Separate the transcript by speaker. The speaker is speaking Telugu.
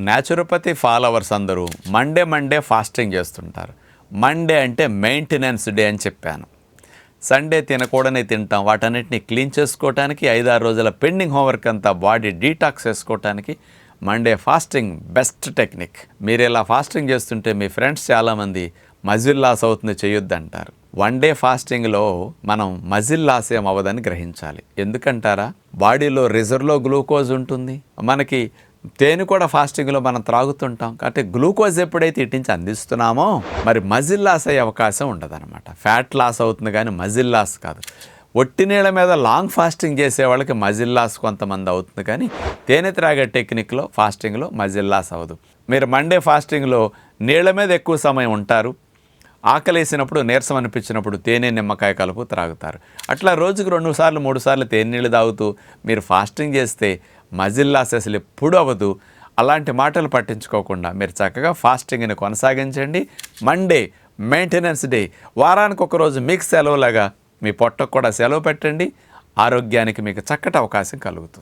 Speaker 1: న్యాచురోపతి ఫాలోవర్స్ అందరూ మండే మండే ఫాస్టింగ్ చేస్తుంటారు. మండే అంటే మెయింటెనెన్స్ డే అని చెప్పాను. సండే తినకూడనే తింటాం. వాటన్నిటిని క్లీన్ చేసుకోవటానికి ఐదారు రోజుల పెండింగ్ హోంవర్క్ అంతా బాడీ డీటాక్స్ చేసుకోవటానికి మండే ఫాస్టింగ్ బెస్ట్ టెక్నిక్ మీరు ఇలా ఫాస్టింగ్ చేస్తుంటే మీ ఫ్రెండ్స్ చాలామంది మజిల్ లాస్ అవుతుంది చేయొద్దంటారు. వన్ డే ఫాస్టింగ్లో మనం మజిల్ లాస్ ఏం అవ్వదని గ్రహించాలి. ఎందుకంటారా? బాడీలో రిజర్వ్లో గ్లూకోజ్ ఉంటుంది. మనకి తేనె కూడా ఫాస్టింగ్లో మనం త్రాగుతుంటాం. కాబట్టి గ్లూకోజ్ ఎప్పుడైతే ఇటు నుంచి అందిస్తున్నామో మరి మజిల్ లాస్ అయ్యే అవకాశం ఉండదన్నమాట. ఫ్యాట్ లాస్ అవుతుంది కానీ మజిల్ లాస్ కాదు. ఒట్టి నీళ్ళ మీద లాంగ్ ఫాస్టింగ్ చేసే వాళ్ళకి మజిల్ లాస్ కొంతమంది అవుతుంది కానీ తేనె త్రాగే టెక్నిక్లో ఫాస్టింగ్లో మజిల్ లాస్ అవ్వదు. మీరు మండే ఫాస్టింగ్లో నీళ్ళ మీద ఎక్కువ సమయం ఉంటారు. ఆకలేసినప్పుడు నీరసం అనిపించినప్పుడు తేనె నిమ్మకాయ కలుపు త్రాగుతారు. అట్లా రోజుకు రెండు సార్లు మూడు సార్లు తేనె నీళ్ళు తాగుతూ మీరు ఫాస్టింగ్ చేస్తే మజిల్ లాస్ అసలు ఎప్పుడు అవ్వదు. అలాంటి మాటలు పట్టించుకోకుండా మీరు చక్కగా ఫాస్టింగ్ని కొనసాగించండి. Monday maintenance day. వారానికి ఒక రోజు మీకు సెలవులాగా మీ పొట్టకు కూడా సెలవు పెట్టండి. ఆరోగ్యానికి మీకు చక్కటి అవకాశం కలుగుతుంది.